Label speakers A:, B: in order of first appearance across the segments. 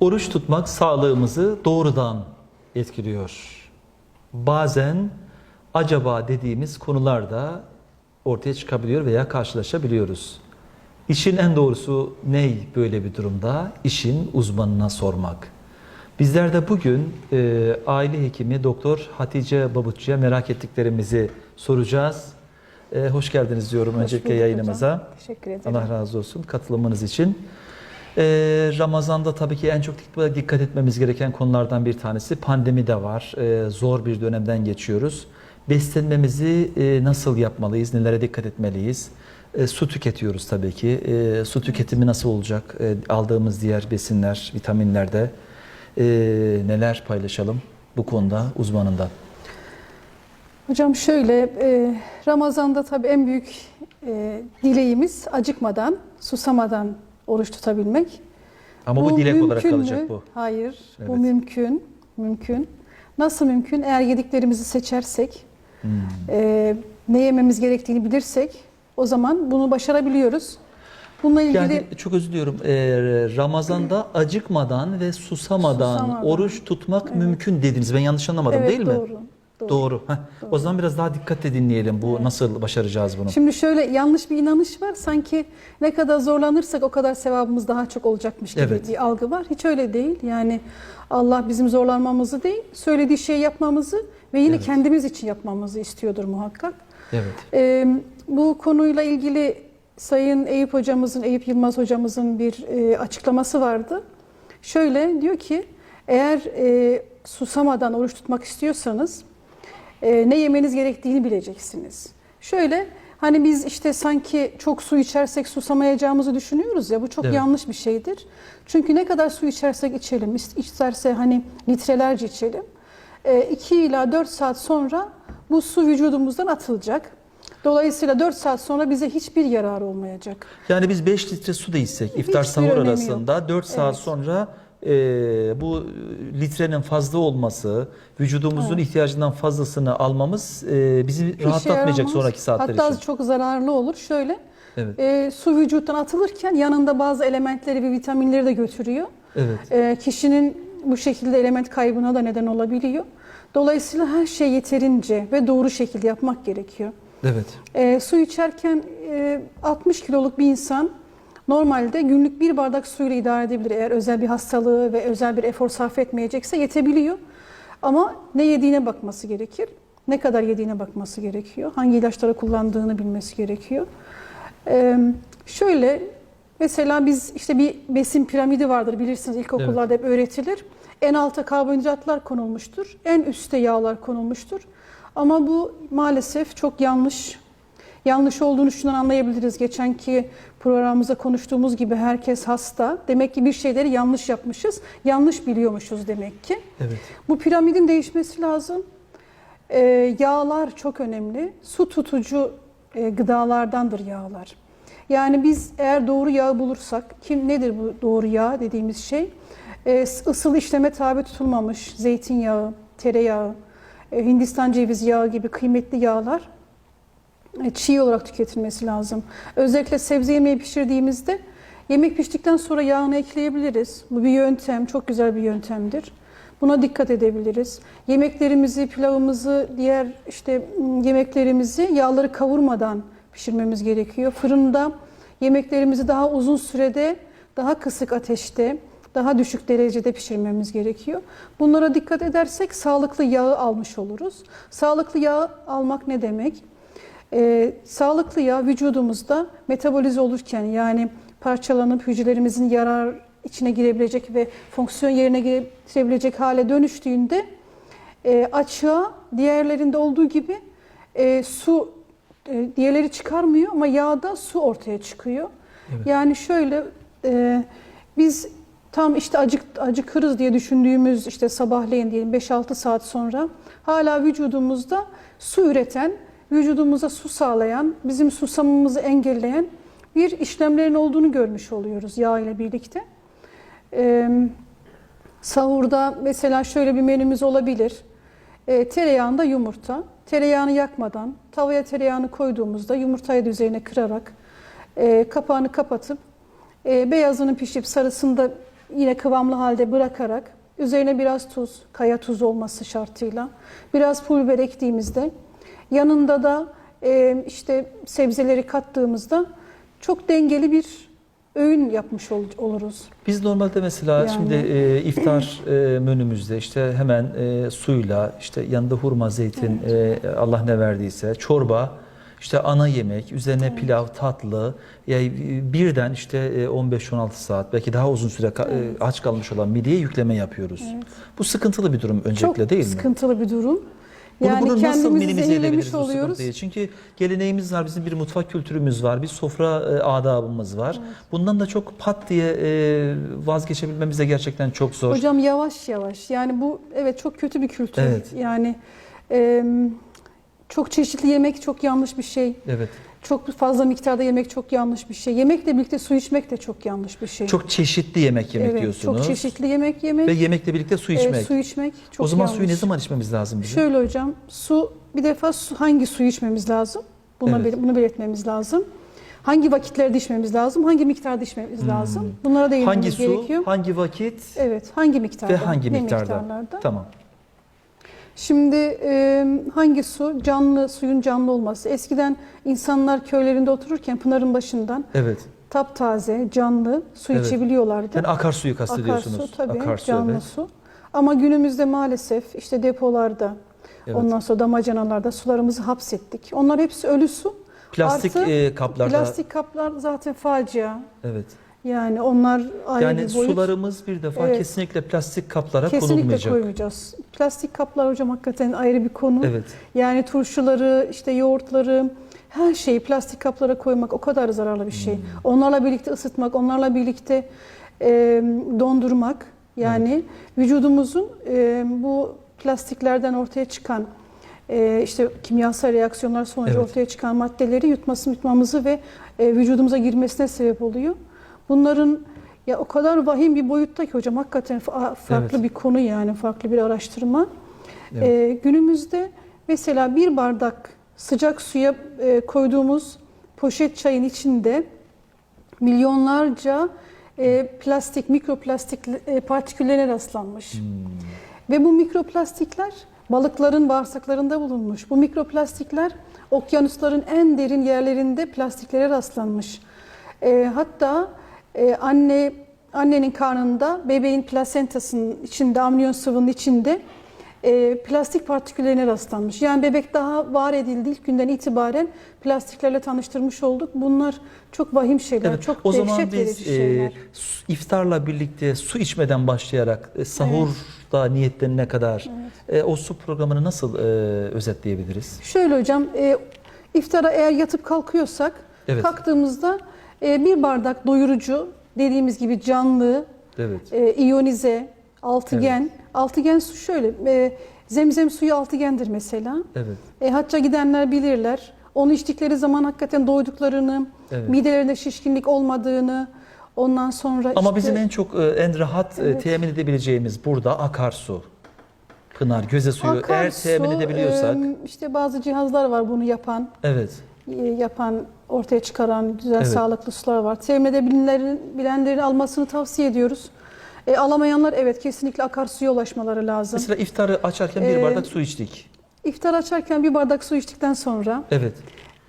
A: Oruç tutmak sağlığımızı doğrudan etkiliyor. Bazen acaba dediğimiz konularda ortaya çıkabiliyor veya karşılaşabiliyoruz. İşin en doğrusu ne böyle bir durumda? İşin uzmanına sormak. Bizler de bugün e, aile hekimi Doktor Hatice Babutçu'ya merak ettiklerimizi soracağız. E, hoş geldiniz diyorum
B: Hoş
A: öncelikle yayınımıza.
B: hocam. Teşekkür ederim.
A: Allah razı olsun katılımınız için. Ee, Ramazan'da tabii ki en çok dikkat- etmemiz gereken konulardan bir tanesi pandemi de var. Ee, zor bir dönemden geçiyoruz. Beslenmemizi e, nasıl yapmalıyız, nelere dikkat etmeliyiz? Ee, su tüketiyoruz tabii ki. Ee, su tüketimi nasıl olacak? Ee, aldığımız diğer besinler, vitaminlerde ee, neler paylaşalım bu konuda uzmanından?
B: Hocam şöyle, e, Ramazan'da tabii en büyük e, dileğimiz acıkmadan, susamadan oruç tutabilmek.
A: Ama bu, dilek olarak kalacak
B: mü?
A: bu.
B: Hayır, bu
A: Evet.
B: mümkün. Mümkün. Nasıl mümkün? Eğer yediklerimizi seçersek,
A: Hmm.
B: e, ne yememiz gerektiğini bilirsek o zaman bunu başarabiliyoruz. Bununla ilgili
A: Yani çok özür diliyorum. Ee, Ramazan'da acıkmadan ve susamadan,
B: Susamadan.
A: oruç tutmak
B: Evet.
A: mümkün dediniz. Ben yanlış anlamadım
B: evet,
A: değil mi?
B: doğru. Doğru.
A: Doğru. Heh.
B: Doğru.
A: O zaman biraz daha dikkatle dinleyelim. Bu
B: Evet.
A: nasıl başaracağız bunu?
B: Şimdi şöyle yanlış bir inanış var. Sanki ne kadar zorlanırsak o kadar sevabımız daha çok olacakmış gibi
A: Evet.
B: bir algı var. Hiç öyle değil. Yani Allah bizim zorlanmamızı değil, söylediği şeyi yapmamızı ve yine
A: Evet.
B: kendimiz için yapmamızı istiyordur muhakkak.
A: Evet.
B: Ee, bu konuyla ilgili Sayın Eyüp hocamızın, Eyüp Yılmaz hocamızın bir e, açıklaması vardı. Şöyle diyor ki, eğer e, susamadan oruç tutmak istiyorsanız e, ne yemeniz gerektiğini bileceksiniz. Şöyle hani biz işte sanki çok su içersek susamayacağımızı düşünüyoruz ya bu çok
A: Evet.
B: yanlış bir şeydir. Çünkü ne kadar su içersek içelim, ist- isterse hani litrelerce içelim. 2 ila 4 saat sonra bu su vücudumuzdan atılacak. Dolayısıyla 4 saat sonra bize hiçbir yararı olmayacak.
A: Yani biz 5 litre su da içsek iftar
B: Hiçbir
A: sahur arasında 4 saat
B: Evet.
A: sonra e, bu litrenin fazla olması, vücudumuzun
B: Evet.
A: ihtiyacından fazlasını almamız e, bizi
B: İşe
A: rahatlatmayacak
B: yaramaz.
A: sonraki saatler
B: Hatta
A: için.
B: çok zararlı olur. Şöyle
A: Evet.
B: e, su vücuttan atılırken yanında bazı elementleri ve vitaminleri de götürüyor.
A: Evet.
B: E, kişinin bu şekilde element kaybına da neden olabiliyor. Dolayısıyla her şey yeterince ve doğru şekilde yapmak gerekiyor.
A: Evet.
B: E, su içerken e, 60 kiloluk bir insan normalde günlük bir bardak suyla idare edebilir. Eğer özel bir hastalığı ve özel bir efor sarf etmeyecekse yetebiliyor. Ama ne yediğine bakması gerekir. Ne kadar yediğine bakması gerekiyor. Hangi ilaçları kullandığını bilmesi gerekiyor. E, şöyle mesela biz işte bir besin piramidi vardır bilirsiniz ilkokullarda hep öğretilir. En alta karbonhidratlar konulmuştur. En üste yağlar konulmuştur. Ama bu maalesef çok yanlış. Yanlış olduğunu şundan anlayabiliriz. Geçenki programımızda konuştuğumuz gibi herkes hasta. Demek ki bir şeyleri yanlış yapmışız. Yanlış biliyormuşuz demek ki.
A: Evet.
B: Bu piramidin değişmesi lazım. Ee, yağlar çok önemli. Su tutucu e, gıdalardandır yağlar. Yani biz eğer doğru yağ bulursak, kim nedir bu doğru yağ dediğimiz şey? Ee, ısıl işleme tabi tutulmamış zeytinyağı, tereyağı, e, Hindistan cevizi yağı gibi kıymetli yağlar e, çiğ olarak tüketilmesi lazım. Özellikle sebze yemeği pişirdiğimizde yemek piştikten sonra yağını ekleyebiliriz. Bu bir yöntem, çok güzel bir yöntemdir. Buna dikkat edebiliriz. Yemeklerimizi, pilavımızı, diğer işte yemeklerimizi yağları kavurmadan pişirmemiz gerekiyor. Fırında yemeklerimizi daha uzun sürede, daha kısık ateşte, daha düşük derecede pişirmemiz gerekiyor. Bunlara dikkat edersek sağlıklı yağı almış oluruz. Sağlıklı yağ almak ne demek? Ee, sağlıklı yağ vücudumuzda metabolize olurken yani parçalanıp hücrelerimizin yarar içine girebilecek ve fonksiyon yerine getirebilecek hale dönüştüğünde e, açığa diğerlerinde olduğu gibi e, su e, diğerleri çıkarmıyor ama yağda su ortaya çıkıyor.
A: Evet.
B: Yani şöyle e, biz tam işte acık acıkırız diye düşündüğümüz işte sabahleyin diyelim 5-6 saat sonra hala vücudumuzda su üreten, vücudumuza su sağlayan, bizim susamımızı engelleyen bir işlemlerin olduğunu görmüş oluyoruz yağ ile birlikte. Ee, sahurda mesela şöyle bir menümüz olabilir. Ee, tereyağında yumurta. Tereyağını yakmadan tavaya tereyağını koyduğumuzda yumurtayı da üzerine kırarak e, kapağını kapatıp e, beyazının pişip sarısını da yine kıvamlı halde bırakarak üzerine biraz tuz, kaya tuzu olması şartıyla biraz pul biber ektiğimizde yanında da e, işte sebzeleri kattığımızda çok dengeli bir öğün yapmış ol- oluruz.
A: Biz normalde mesela
B: Yani.
A: şimdi e, iftar e, menümüzde işte hemen e, suyla işte yanında hurma, zeytin e, Allah ne verdiyse çorba işte ana yemek, üzerine pilav, tatlı, yani e, birden işte e, 15-16 saat belki daha uzun süre e, aç kalmış olan mideye yükleme yapıyoruz. Bu sıkıntılı bir durum öncelikle
B: çok
A: değil mi?
B: sıkıntılı bir durum.
A: Bunu,
B: yani
A: bunu nasıl minimize edebiliriz bu
B: oluyoruz.
A: sıkıntıyı? Çünkü geleneğimiz var, bizim bir mutfak kültürümüz var, bir sofra e, adabımız var. Bundan da çok pat diye e, vazgeçebilmemiz de gerçekten çok zor.
B: Hocam yavaş yavaş. Yani bu evet çok kötü bir kültür.
A: Evet.
B: Yani e, çok çeşitli yemek çok yanlış bir şey.
A: Evet.
B: Çok fazla miktarda yemek çok yanlış bir şey. Yemekle birlikte su içmek de çok yanlış bir şey.
A: Çok çeşitli yemek yemek
B: evet,
A: diyorsunuz.
B: Çok çeşitli yemek yemek.
A: Ve yemekle birlikte su
B: e,
A: içmek.
B: su içmek çok
A: o zaman
B: yanlış.
A: suyu ne zaman içmemiz lazım bizim?
B: Şöyle hocam su bir defa su, hangi suyu içmemiz lazım? Buna
A: Evet.
B: bunu belirtmemiz lazım. Hangi vakitlerde içmemiz lazım? Hangi miktarda içmemiz
A: Hmm.
B: lazım? Bunlara değinmemiz
A: hangi su,
B: gerekiyor.
A: hangi vakit
B: Evet, hangi miktarda?
A: ve hangi miktarda?
B: miktarlarda?
A: Tamam.
B: Şimdi e, hangi su? Canlı, suyun canlı olması. Eskiden insanlar köylerinde otururken pınarın başından
A: Evet.
B: taptaze, canlı su
A: Evet.
B: içebiliyorlardı.
A: Yani akarsuyu kastediyorsunuz.
B: Akarsu tabii,
A: Akarsu,
B: canlı
A: evet.
B: su. Ama günümüzde maalesef işte depolarda,
A: Evet.
B: ondan sonra damacanalarda sularımızı hapsettik. Onlar hepsi ölü su.
A: Plastik
B: Artı
A: e, kaplarda.
B: Plastik kaplar zaten facia.
A: Evet.
B: Yani onlar ayrı
A: Yani
B: bir boyut.
A: sularımız bir defa
B: Evet.
A: kesinlikle plastik kaplara
B: Kesinlikle
A: konulmayacak.
B: koymayacağız. Plastik kaplar hocam hakikaten ayrı bir konu.
A: Evet.
B: Yani turşuları, işte yoğurtları, her şeyi plastik kaplara koymak o kadar zararlı bir şey.
A: Hmm.
B: Onlarla birlikte ısıtmak, onlarla birlikte e, dondurmak. Yani vücudumuzun e, bu plastiklerden ortaya çıkan e, işte kimyasal reaksiyonlar sonucu
A: Evet.
B: ortaya çıkan maddeleri yutması, yutmamızı ve e, vücudumuza girmesine sebep oluyor. Bunların ya o kadar vahim bir boyutta ki hocam hakikaten fa- farklı
A: Evet.
B: bir konu yani farklı bir araştırma.
A: Evet.
B: Ee, günümüzde mesela bir bardak sıcak suya e, koyduğumuz poşet çayın içinde milyonlarca e, plastik, mikroplastik e, partiküllerine rastlanmış.
A: Hmm.
B: Ve bu mikroplastikler balıkların bağırsaklarında bulunmuş. Bu mikroplastikler okyanusların en derin yerlerinde plastiklere rastlanmış. E, hatta e, anne annenin karnında bebeğin plasentasının içinde, amniyon sıvının içinde e, plastik partiküllerine rastlanmış. Yani bebek daha var edildi ilk günden itibaren plastiklerle tanıştırmış olduk. Bunlar çok vahim şeyler,
A: Evet,
B: çok
A: o
B: dehşet verici şeyler.
A: e, iftarla birlikte su içmeden başlayarak e, sahurda niyetlenene kadar e, o su programını nasıl e, özetleyebiliriz?
B: Şöyle hocam, e, iftara eğer yatıp kalkıyorsak,
A: Evet.
B: kalktığımızda e, bir bardak doyurucu, dediğimiz gibi canlı,
A: Evet.
B: e, iyonize, altıgen. Altıgen su şöyle, e, zemzem suyu altıgendir mesela.
A: Evet.
B: E, hacca gidenler bilirler. Onu içtikleri zaman hakikaten doyduklarını,
A: Evet.
B: midelerinde şişkinlik olmadığını, ondan sonra
A: Ama
B: işte-
A: bizim en çok e, en rahat e,
B: Evet.
A: temin edebileceğimiz burada akarsu. Pınar, göze suyu eğer
B: Akarsu,
A: temin edebiliyorsak.
B: e, işte bazı cihazlar var bunu yapan.
A: evet.
B: e, yapan, ortaya çıkaran güzel
A: Evet.
B: sağlıklı sular var. Temin edebilenlerin bilenlerin almasını tavsiye ediyoruz. E, alamayanlar evet kesinlikle akarsuya ulaşmaları lazım.
A: Mesela iftarı açarken bir
B: Ee,
A: bardak su içtik.
B: İftar açarken bir bardak su içtikten sonra
A: Evet.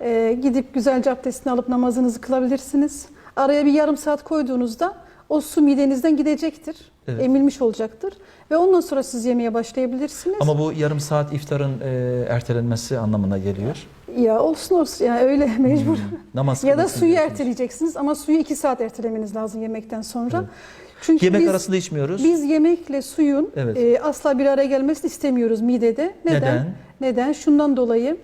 B: e, gidip güzelce abdestini alıp namazınızı kılabilirsiniz. Araya bir yarım saat koyduğunuzda o su midenizden gidecektir.
A: Evet.
B: Emilmiş olacaktır. Ve ondan sonra siz yemeye başlayabilirsiniz.
A: Ama bu yarım saat iftarın e, ertelenmesi anlamına geliyor.
B: Ya olsun olsun yani öyle mecbur.
A: Hmm, Namaz
B: Ya da suyu
A: diyorsunuz.
B: erteleyeceksiniz ama suyu iki saat ertelemeniz lazım yemekten sonra.
A: Evet.
B: Çünkü
A: Yemek
B: biz,
A: arasında içmiyoruz.
B: biz yemekle suyun
A: Evet.
B: e, asla bir araya gelmesini istemiyoruz midede. Neden?
A: Neden?
B: Neden? Şundan dolayı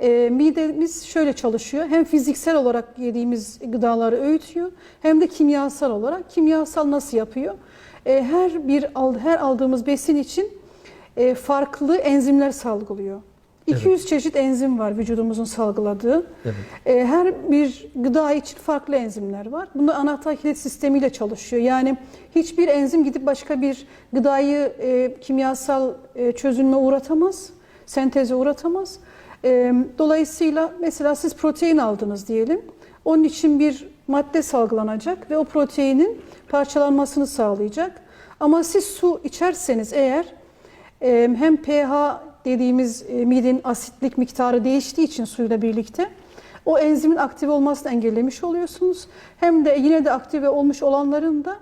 B: e, midemiz şöyle çalışıyor. Hem fiziksel olarak yediğimiz gıdaları öğütüyor hem de kimyasal olarak. Kimyasal nasıl yapıyor? E, her bir al- her aldığımız besin için e, farklı enzimler salgılıyor. 200 çeşit enzim var vücudumuzun salgıladığı.
A: Evet.
B: E, Her bir gıda için farklı enzimler var. Bunlar anahtar kilit sistemiyle çalışıyor. Yani hiçbir enzim gidip başka bir gıdayı e, kimyasal e, çözünme uğratamaz, senteze uğratamaz. E, dolayısıyla mesela siz protein aldınız diyelim. Onun için bir madde salgılanacak ve o proteinin parçalanmasını sağlayacak. Ama siz su içerseniz eğer hem pH dediğimiz e, midenin asitlik miktarı değiştiği için suyla birlikte o enzimin aktive olmasını engellemiş oluyorsunuz. Hem de yine de aktive olmuş olanların da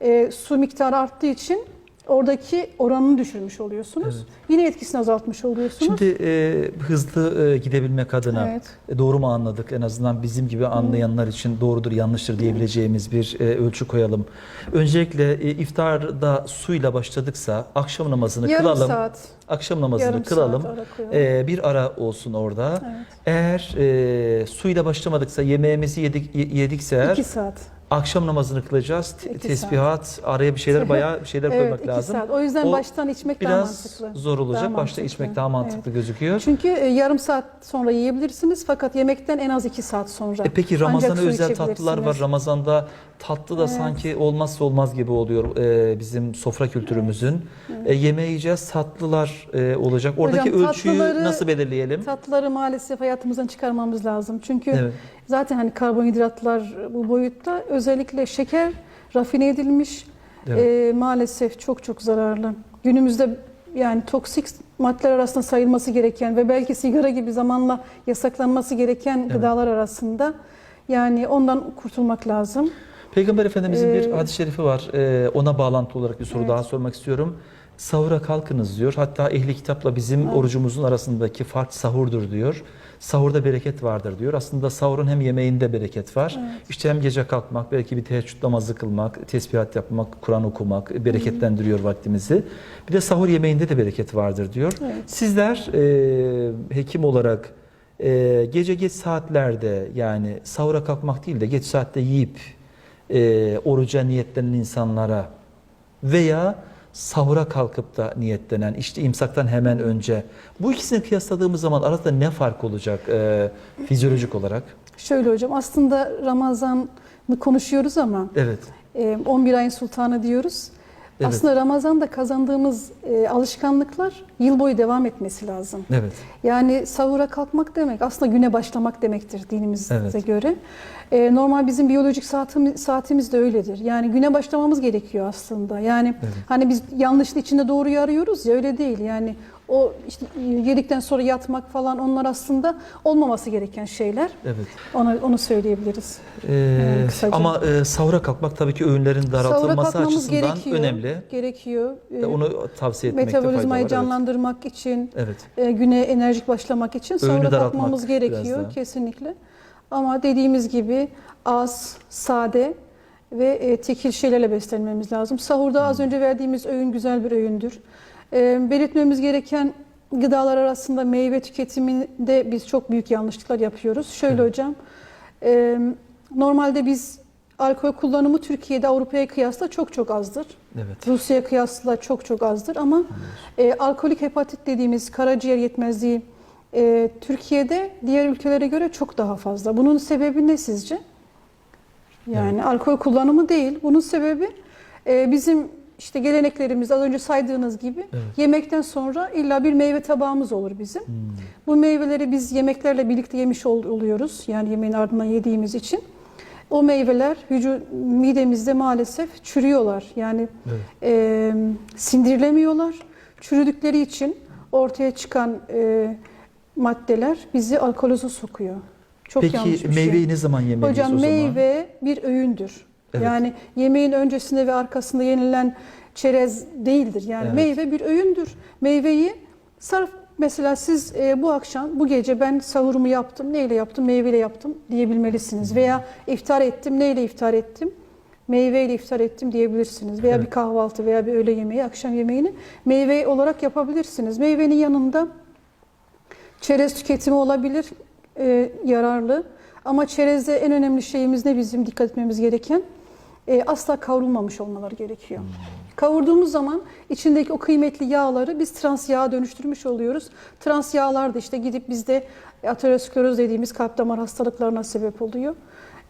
B: e, su miktarı arttığı için oradaki oranını düşürmüş oluyorsunuz.
A: Evet.
B: Yine etkisini azaltmış oluyorsunuz.
A: Şimdi e, hızlı e, gidebilmek adına
B: Evet.
A: e, doğru mu anladık? En azından bizim gibi anlayanlar için doğrudur, yanlıştır diyebileceğimiz bir e, ölçü koyalım. Öncelikle e, iftarda suyla başladıksa akşam namazını
B: Yarım
A: kılalım.
B: saat,
A: Akşam namazını
B: yarım
A: kılalım.
B: saat ara.
A: E, bir ara olsun orada.
B: Evet.
A: Eğer e, suyla başlamadıksa, yemeğimizi yedik, ye- yedikse eğer
B: İki saat.
A: Akşam namazını kılacağız.
B: İki
A: tesbihat, araya bir şeyler bayağı bir şeyler
B: Evet,
A: koymak
B: iki
A: lazım.
B: saat. O yüzden
A: O
B: baştan içmek daha
A: Biraz
B: mantıklı.
A: zor olacak.
B: Daha
A: Başta içmek daha mantıklı
B: Evet.
A: gözüküyor.
B: Çünkü e, yarım saat sonra yiyebilirsiniz fakat yemekten en az iki saat sonra.
A: E peki Ramazan'a özel tatlılar var. Ramazan'da tatlı da
B: Evet.
A: sanki olmazsa olmaz gibi oluyor e, bizim sofra kültürümüzün. E, yemeği yiyeceğiz, tatlılar e, olacak. Oradaki
B: Hocam,
A: ölçüyü nasıl belirleyelim?
B: Tatlıları maalesef hayatımızdan çıkarmamız lazım. Çünkü
A: Evet.
B: Zaten hani karbonhidratlar bu boyutta özellikle şeker rafine edilmiş
A: Evet.
B: e, maalesef çok çok zararlı. Günümüzde yani toksik maddeler arasında sayılması gereken ve belki sigara gibi zamanla yasaklanması gereken
A: Evet.
B: gıdalar arasında yani ondan kurtulmak lazım.
A: Peygamber Efendimizin bir
B: Ee,
A: hadis-i şerifi var. E, ona bağlantılı olarak bir soru
B: Evet.
A: daha sormak istiyorum. Sahura kalkınız diyor. Hatta ehli kitapla bizim
B: Evet.
A: orucumuzun arasındaki fark sahurdur diyor. Sahurda bereket vardır diyor. Aslında sahurun hem yemeğinde bereket var.
B: Evet.
A: İşte hem gece kalkmak, belki bir teheccüd namazı kılmak, tesbihat yapmak, Kur'an okumak bereketlendiriyor vaktimizi. Bir de sahur yemeğinde de bereket vardır diyor.
B: Evet.
A: Sizler e, hekim olarak e, gece geç saatlerde yani sahura kalkmak değil de geç saatte yiyip e, oruca niyetlenen insanlara veya sahura kalkıp da niyetlenen işte imsaktan hemen önce bu ikisini kıyasladığımız zaman arasında ne fark olacak e, fizyolojik olarak?
B: Şöyle hocam aslında Ramazan'ı konuşuyoruz ama
A: Evet.
B: e, 11 ayın sultanı diyoruz.
A: Evet.
B: Aslında Ramazan'da kazandığımız e, alışkanlıklar yıl boyu devam etmesi lazım.
A: Evet.
B: Yani sahura kalkmak demek aslında güne başlamak demektir dinimize
A: Evet.
B: göre. E, normal bizim biyolojik saatimiz, saatimiz de öyledir. Yani güne başlamamız gerekiyor aslında. Yani
A: Evet.
B: hani biz yanlışın içinde doğruyu arıyoruz ya öyle değil. Yani o işte yedikten sonra yatmak falan onlar aslında olmaması gereken şeyler.
A: Evet.
B: Onu, onu söyleyebiliriz.
A: Ee,
B: kısaca.
A: ama e, sahura kalkmak tabii ki öğünlerin daraltılması açısından
B: gerekiyor.
A: önemli.
B: Gerekiyor.
A: E,
B: E,
A: onu tavsiye etmekte fayda var.
B: Metabolizmayı
A: Evet.
B: canlandırmak için,
A: Evet.
B: e, güne enerjik başlamak için sahura kalkmamız gerekiyor kesinlikle. Ama dediğimiz gibi az, sade ve e, tekil şeylerle beslenmemiz lazım. Sahurda
A: Hmm.
B: az önce verdiğimiz öğün güzel bir öğündür. E, belirtmemiz gereken gıdalar arasında meyve tüketiminde biz çok büyük yanlışlıklar yapıyoruz. Şöyle
A: Evet.
B: hocam, e, normalde biz alkol kullanımı Türkiye'de Avrupa'ya kıyasla çok çok azdır.
A: Evet.
B: Rusya'ya kıyasla çok çok azdır ama e, alkolik hepatit dediğimiz karaciğer yetmezliği e, Türkiye'de diğer ülkelere göre çok daha fazla. Bunun sebebi ne sizce? Yani alkol kullanımı değil. Bunun sebebi e, bizim işte geleneklerimiz az önce saydığınız gibi
A: Evet.
B: yemekten sonra illa bir meyve tabağımız olur bizim.
A: Hmm.
B: Bu meyveleri biz yemeklerle birlikte yemiş ol- oluyoruz. Yani yemeğin ardından yediğimiz için. O meyveler vücut midemizde maalesef çürüyorlar. Yani
A: Evet.
B: e, sindirilemiyorlar. Çürüdükleri için ortaya çıkan e, maddeler bizi alkoloza sokuyor. Çok yanlış
A: Peki
B: bir şey.
A: meyveyi ne zaman yemeliyiz
B: Hocam
A: o zaman?
B: meyve bir öğündür.
A: Evet.
B: Yani yemeğin öncesinde ve arkasında yenilen çerez değildir. Yani
A: Evet.
B: meyve bir öğündür. Meyveyi sarf mesela siz e, bu akşam bu gece ben sahurumu yaptım. Neyle yaptım? Meyveyle yaptım diyebilmelisiniz. Veya iftar ettim. Neyle iftar ettim? Meyveyle iftar ettim diyebilirsiniz. Veya
A: Evet.
B: bir kahvaltı veya bir öğle yemeği, akşam yemeğini meyve olarak yapabilirsiniz. Meyvenin yanında Çerez tüketimi olabilir, e, yararlı. Ama çerezde en önemli şeyimiz ne bizim dikkat etmemiz gereken? E, asla kavrulmamış olmaları gerekiyor. Kavurduğumuz zaman içindeki o kıymetli yağları biz trans yağa dönüştürmüş oluyoruz. Trans yağlar da işte gidip bizde ateroskleroz dediğimiz kalp damar hastalıklarına sebep oluyor.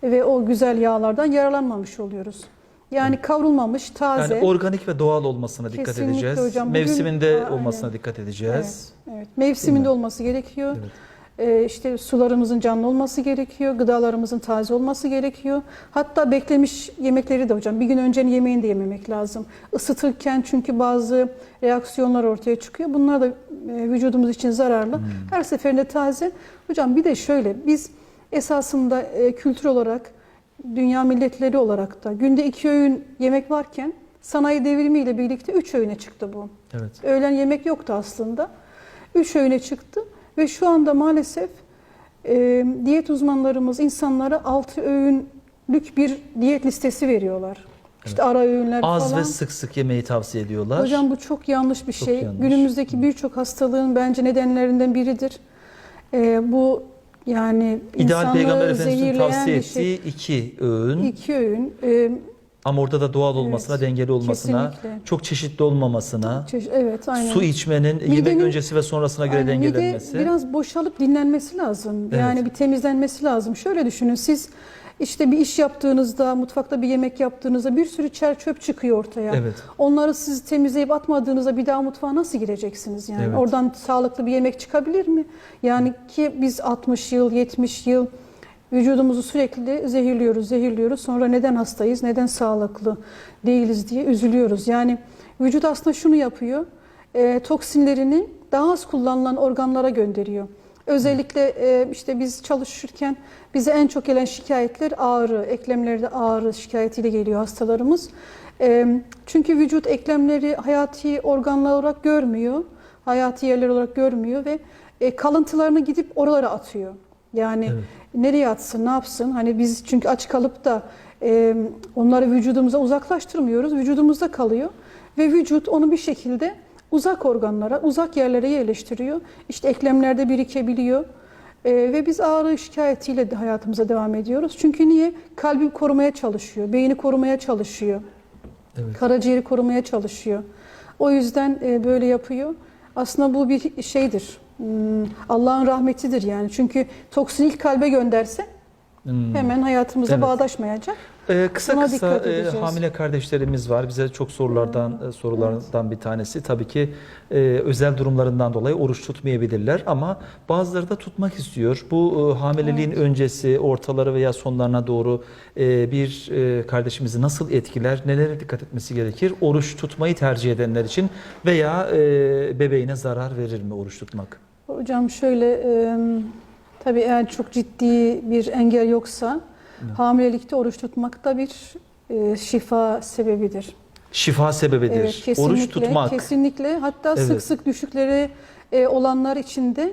B: Ve o güzel yağlardan yararlanmamış oluyoruz. Yani kavrulmamış, taze.
A: Yani organik ve doğal olmasına dikkat
B: Kesinlikle
A: edeceğiz.
B: hocam. Bugün-
A: Mevsiminde
B: Aa,
A: olmasına
B: aynen.
A: dikkat edeceğiz.
B: Evet, evet. Mevsiminde olması gerekiyor.
A: Evet.
B: E, işte sularımızın canlı olması gerekiyor, gıdalarımızın taze olması gerekiyor. Hatta beklemiş yemekleri de hocam bir gün öncenin yemeğini de yememek lazım. Isıtırken çünkü bazı reaksiyonlar ortaya çıkıyor. Bunlar da e, vücudumuz için zararlı. Her seferinde taze. Hocam bir de şöyle biz esasında e, kültür olarak dünya milletleri olarak da günde iki öğün yemek varken sanayi devrimiyle birlikte üç öğüne çıktı bu.
A: Evet.
B: Öğlen yemek yoktu aslında. Üç öğüne çıktı ve şu anda maalesef e, diyet uzmanlarımız insanlara altı öğünlük bir diyet listesi veriyorlar. İşte ara öğünler
A: Az
B: falan.
A: ve sık sık yemeği tavsiye ediyorlar.
B: Hocam bu çok yanlış bir
A: Çok
B: şey.
A: yanlış.
B: Günümüzdeki birçok hastalığın bence nedenlerinden biridir. E, bu yani
A: İdeal Peygamber Efendimiz'in
B: zehirleyen
A: tavsiye
B: bir şey.
A: ettiği iki öğün
B: İki öğün. E,
A: ama orada da doğal olmasına,
B: Evet,
A: dengeli olmasına,
B: kesinlikle.
A: çok çeşitli olmamasına,
B: çeşit- evet aynen.
A: su içmenin yemek
B: Midenin-
A: öncesi ve sonrasına göre
B: Aynen,
A: dengelenmesi.
B: Mide biraz boşalıp dinlenmesi lazım.
A: Evet.
B: Yani bir temizlenmesi lazım. Şöyle düşünün siz işte bir iş yaptığınızda, mutfakta bir yemek yaptığınızda bir sürü çer çöp çıkıyor ortaya.
A: Evet.
B: Onları siz temizleyip atmadığınızda bir daha mutfağa nasıl gireceksiniz? Yani
A: Evet.
B: oradan sağlıklı bir yemek çıkabilir mi? Yani ki biz 60 yıl, 70 yıl vücudumuzu sürekli zehirliyoruz, zehirliyoruz. Sonra neden hastayız, neden sağlıklı değiliz diye üzülüyoruz. Yani vücut aslında şunu yapıyor. E, toksinlerini daha az kullanılan organlara gönderiyor. Özellikle e, işte biz çalışırken bize en çok gelen şikayetler ağrı, eklemlerde ağrı şikayetiyle geliyor hastalarımız. E, çünkü vücut eklemleri hayati organlar olarak görmüyor, hayati yerler olarak görmüyor ve e, kalıntılarını gidip oralara atıyor. Yani
A: Evet.
B: Nereye atsın, ne yapsın? Hani biz çünkü aç kalıp da e, onları vücudumuza uzaklaştırmıyoruz, vücudumuzda kalıyor ve vücut onu bir şekilde uzak organlara, uzak yerlere yerleştiriyor. İşte eklemlerde birikebiliyor. Ee, ve biz ağrı şikayetiyle de hayatımıza devam ediyoruz. Çünkü niye? Kalbi korumaya çalışıyor, beyni korumaya çalışıyor,
A: Evet.
B: karaciğeri korumaya çalışıyor. O yüzden e, böyle yapıyor. Aslında bu bir şeydir. Hmm, Allah'ın rahmetidir yani. Çünkü toksin ilk kalbe gönderse
A: Hmm.
B: hemen hayatımıza
A: Evet.
B: bağdaşmayacak.
A: Ee, kısa
B: Buna
A: kısa e, hamile kardeşlerimiz var. Bize çok sorulardan e, sorulardan bir tanesi. Tabii ki e, özel durumlarından dolayı oruç tutmayabilirler ama bazıları da tutmak istiyor. Bu e, hamileliğin öncesi, ortaları veya sonlarına doğru e, bir e, kardeşimizi nasıl etkiler? Nelere dikkat etmesi gerekir? Oruç tutmayı tercih edenler için veya e, bebeğine zarar verir mi oruç tutmak?
B: Hocam şöyle, e, tabii eğer çok ciddi bir engel yoksa hamilelikte oruç tutmak da bir e, şifa sebebidir.
A: Şifa sebebidir.
B: Evet, kesinlikle,
A: oruç tutmak.
B: Kesinlikle. Hatta sık
A: Evet.
B: sık düşükleri e, olanlar için de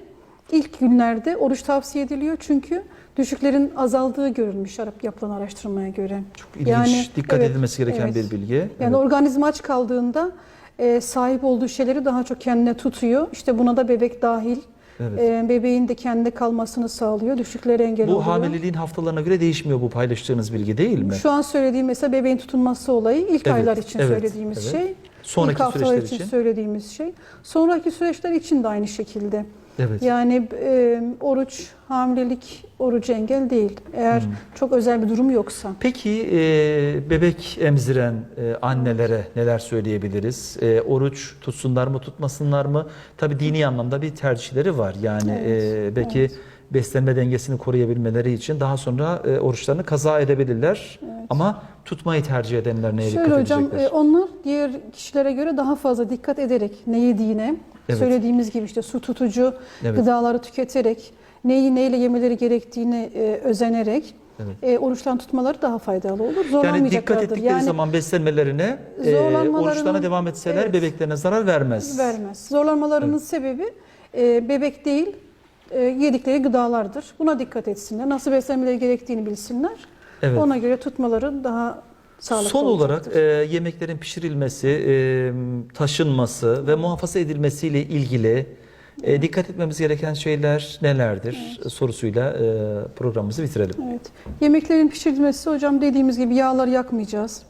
B: ilk günlerde oruç tavsiye ediliyor. Çünkü düşüklerin azaldığı görülmüş Arap yapılan araştırmaya göre.
A: Çok ilginç,
B: Yani,
A: dikkat
B: evet,
A: edilmesi gereken
B: evet.
A: bir bilgi.
B: Yani
A: Evet.
B: organizma aç kaldığında e, sahip olduğu şeyleri daha çok kendine tutuyor. İşte buna da bebek dahil.
A: Evet.
B: E, bebeğin de kendine kalmasını sağlıyor. Düşükleri engel
A: Bu
B: oluyor.
A: hamileliğin haftalarına göre değişmiyor bu paylaştığınız bilgi değil mi?
B: Şu an söylediğim mesela bebeğin tutunması olayı ilk
A: Evet,
B: aylar için
A: evet,
B: söylediğimiz
A: evet.
B: şey.
A: Sonraki
B: ilk haftalar
A: süreçler
B: için,
A: için.
B: söylediğimiz şey. Sonraki süreçler için de aynı şekilde.
A: Evet.
B: Yani e, oruç, hamilelik orucu engel değil. Eğer
A: Hmm.
B: çok özel bir durum yoksa.
A: Peki e, bebek emziren e, annelere neler söyleyebiliriz? E, oruç tutsunlar mı tutmasınlar mı? Tabii dini anlamda bir tercihleri var. Yani
B: Evet,
A: e, belki
B: evet.
A: beslenme dengesini koruyabilmeleri için daha sonra e, oruçlarını kaza edebilirler. Ama tutmayı tercih edenler neye
B: Şöyle
A: dikkat
B: hocam
A: edecekler?
B: e, onlar diğer kişilere göre daha fazla dikkat ederek ne yediğine,
A: Evet.
B: söylediğimiz gibi işte su tutucu
A: Evet.
B: gıdaları tüketerek, neyi neyle yemeleri gerektiğini e, özenerek
A: Evet.
B: e, oruçtan tutmaları daha faydalı olur.
A: Yani dikkat
B: Zorlanmayacaklardır.
A: ettikleri zaman beslenmelerine e, oruçlarına devam etseler
B: Evet.
A: bebeklerine zarar vermez.
B: Vermez. Zorlanmalarının sebebi e, bebek değil, e, yedikleri gıdalardır. Buna dikkat etsinler. Nasıl beslenmeleri gerektiğini bilsinler.
A: Evet.
B: Ona göre tutmaları daha sağlıklı
A: Son olarak e, yemeklerin pişirilmesi, e, taşınması ve muhafaza edilmesiyle ilgili e, dikkat etmemiz gereken şeyler nelerdir sorusuyla e, programımızı bitirelim.
B: Evet. Yemeklerin pişirilmesi hocam dediğimiz gibi yağları yakmayacağız.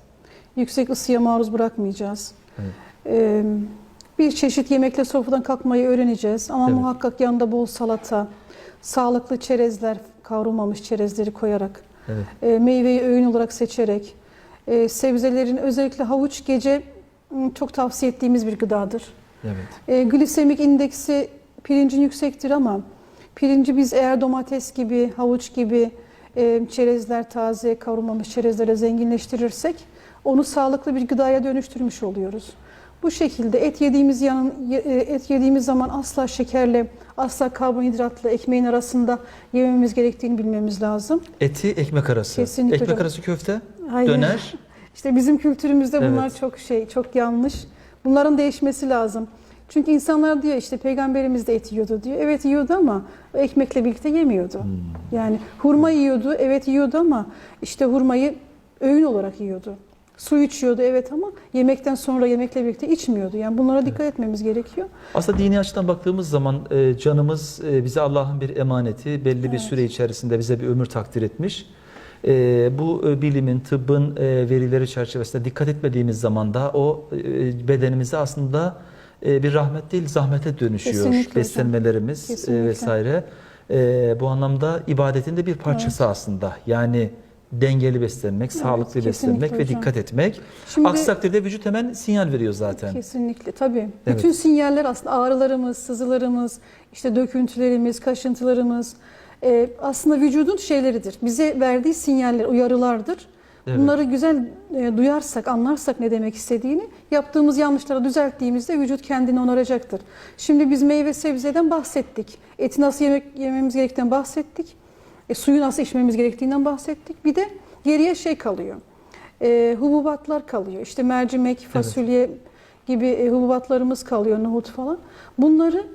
B: Yüksek ısıya maruz bırakmayacağız.
A: Evet.
B: Ee, bir çeşit yemekle sofradan kalkmayı öğreneceğiz. Ama
A: Evet.
B: muhakkak yanında bol salata, sağlıklı çerezler, kavrulmamış çerezleri koyarak,
A: Evet.
B: e, meyveyi öğün olarak seçerek, e, sebzelerin özellikle havuç gece m, çok tavsiye ettiğimiz bir gıdadır.
A: Evet.
B: E, glisemik indeksi pirincin yüksektir ama Pirinci biz eğer domates gibi, havuç gibi e, çerezler taze kavrulmamış çerezlere zenginleştirirsek onu sağlıklı bir gıdaya dönüştürmüş oluyoruz. Bu şekilde et yediğimiz yanın e, et yediğimiz zaman asla şekerle, asla karbonhidratla ekmeğin arasında yememiz gerektiğini bilmemiz lazım.
A: Eti ekmek arası.
B: Kesinlikle
A: ekmek
B: hocam.
A: arası köfte,
B: Hayır.
A: döner.
B: İşte bizim kültürümüzde bunlar
A: Evet.
B: çok şey, çok yanlış. Bunların değişmesi lazım. Çünkü insanlar diyor işte peygamberimiz de et yiyordu diyor. Evet yiyordu ama ekmekle birlikte yemiyordu.
A: Hmm.
B: Yani hurma yiyordu, evet yiyordu ama işte hurmayı öğün olarak yiyordu. Su içiyordu evet ama yemekten sonra yemekle birlikte içmiyordu. Yani bunlara dikkat etmemiz gerekiyor.
A: Aslında dini açıdan baktığımız zaman e, canımız e, bize Allah'ın bir emaneti. Belli bir
B: Evet.
A: süre içerisinde bize bir ömür takdir etmiş. E, bu e, bilimin, tıbbın e, verileri çerçevesinde dikkat etmediğimiz zaman da o e, bedenimize aslında e, bir rahmet değil zahmete dönüşüyor.
B: Kesinlikle hocam.
A: Beslenmelerimiz e,
B: Kesinlikle.
A: vesaire. E, bu anlamda ibadetin de bir parçası aslında. Yani dengeli beslenmek, sağlıklı
B: kesinlikle
A: beslenmek ve
B: hocam.
A: dikkat etmek.
B: Şimdi
A: Aksi takdirde vücut hemen sinyal veriyor zaten.
B: Kesinlikle tabii.
A: Evet.
B: Bütün sinyaller aslında ağrılarımız, sızılarımız, işte döküntülerimiz, kaşıntılarımız e, aslında vücudun şeyleridir. Bize verdiği sinyaller, uyarılardır.
A: Evet.
B: Bunları güzel e, duyarsak, anlarsak ne demek istediğini, yaptığımız yanlışları düzelttiğimizde vücut kendini onaracaktır. Şimdi biz meyve sebzeden bahsettik. Eti nasıl yemek yememiz gerektiğinden bahsettik. E, suyu nasıl içmemiz gerektiğinden bahsettik. Bir de geriye şey kalıyor. E, hububatlar kalıyor. İşte mercimek, fasulye gibi e, hububatlarımız kalıyor, nohut falan. Bunları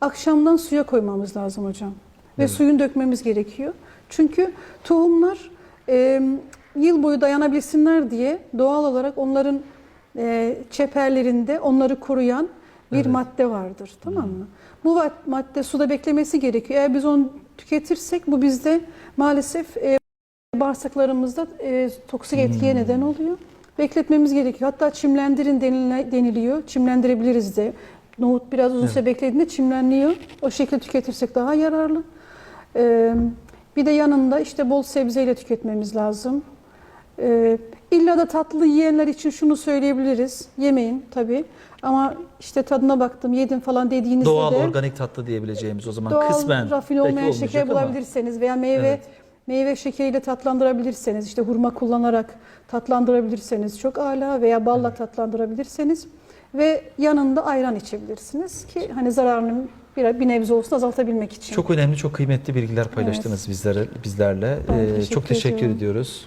B: akşamdan suya koymamız lazım hocam. Ve
A: Evet.
B: suyun dökmemiz gerekiyor. Çünkü tohumlar e, yıl boyu dayanabilsinler diye doğal olarak onların e, çeperlerinde onları koruyan bir
A: Evet.
B: madde vardır. Tamam mı? Bu madde suda beklemesi gerekiyor. Eğer biz onu tüketirsek bu bizde maalesef e, bağırsaklarımızda e, toksik etkiye
A: Hmm.
B: neden oluyor. Bekletmemiz gerekiyor. Hatta çimlendirin denile- deniliyor. Çimlendirebiliriz de. Nohut biraz uzun
A: Evet.
B: süre beklediğinde çimlenliyor. O şekilde tüketirsek daha yararlı. Ee, bir de yanında işte bol sebzeyle tüketmemiz lazım. Ee, illa da tatlı yiyenler için şunu söyleyebiliriz. Yemeyin tabii. Ama işte tadına baktım, yedim falan dediğinizde
A: Doğal
B: de
A: organik tatlı diyebileceğimiz o zaman
B: doğal
A: kısmen
B: rafine
A: belki
B: olmayan şeker
A: olmayacak ama.
B: bulabilirseniz veya meyve
A: Evet.
B: meyve şekeriyle tatlandırabilirseniz işte hurma kullanarak tatlandırabilirseniz çok ala veya balla tatlandırabilirseniz ve yanında ayran içebilirsiniz ki hani zararını bir, bir nebze olsun azaltabilmek için.
A: Çok önemli, çok kıymetli bilgiler paylaştınız bizlere, bizlerle.
B: Ben
A: Ee,
B: teşekkür
A: çok teşekkür
B: ediyorum.
A: ediyoruz.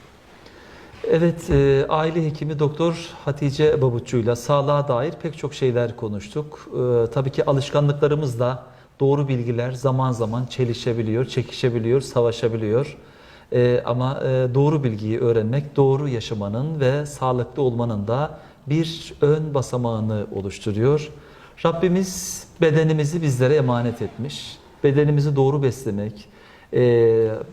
A: Evet, e, aile hekimi Doktor Hatice Babutçu'yla sağlığa dair pek çok şeyler konuştuk. Ee, tabii ki alışkanlıklarımızla doğru bilgiler zaman zaman çelişebiliyor, çekişebiliyor, savaşabiliyor. Ee, ama e, doğru bilgiyi öğrenmek, doğru yaşamanın ve sağlıklı olmanın da bir ön basamağını oluşturuyor. Rabbimiz bedenimizi bizlere emanet etmiş. Bedenimizi doğru beslemek, e,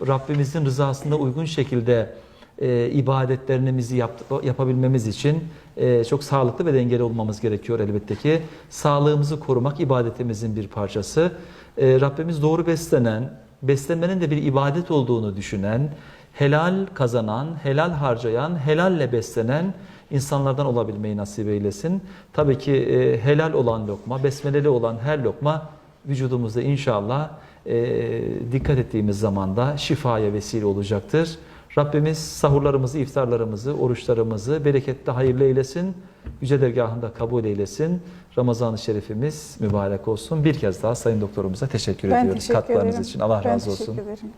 A: Rabbimizin rızasına uygun şekilde e, ibadetlerimizi yap, yapabilmemiz için e, çok sağlıklı ve dengeli olmamız gerekiyor elbette ki. Sağlığımızı korumak ibadetimizin bir parçası. E, Rabbimiz doğru beslenen, beslenmenin de bir ibadet olduğunu düşünen, helal kazanan, helal harcayan, helalle beslenen insanlardan olabilmeyi nasip eylesin. Tabii ki e, helal olan lokma, besmeleli olan her lokma vücudumuzda inşallah e, dikkat ettiğimiz zaman da şifaya vesile olacaktır. Rabbimiz sahurlarımızı, iftarlarımızı, oruçlarımızı bereketli, hayırlı eylesin. Yüce dergahında kabul eylesin. Ramazan-ı Şerifimiz mübarek olsun. Bir kez daha Sayın Doktorumuza teşekkür
B: ben
A: ediyoruz
B: teşekkür
A: katkılarınız
B: ederim.
A: için. Allah
B: ben
A: razı olsun.
B: ederim.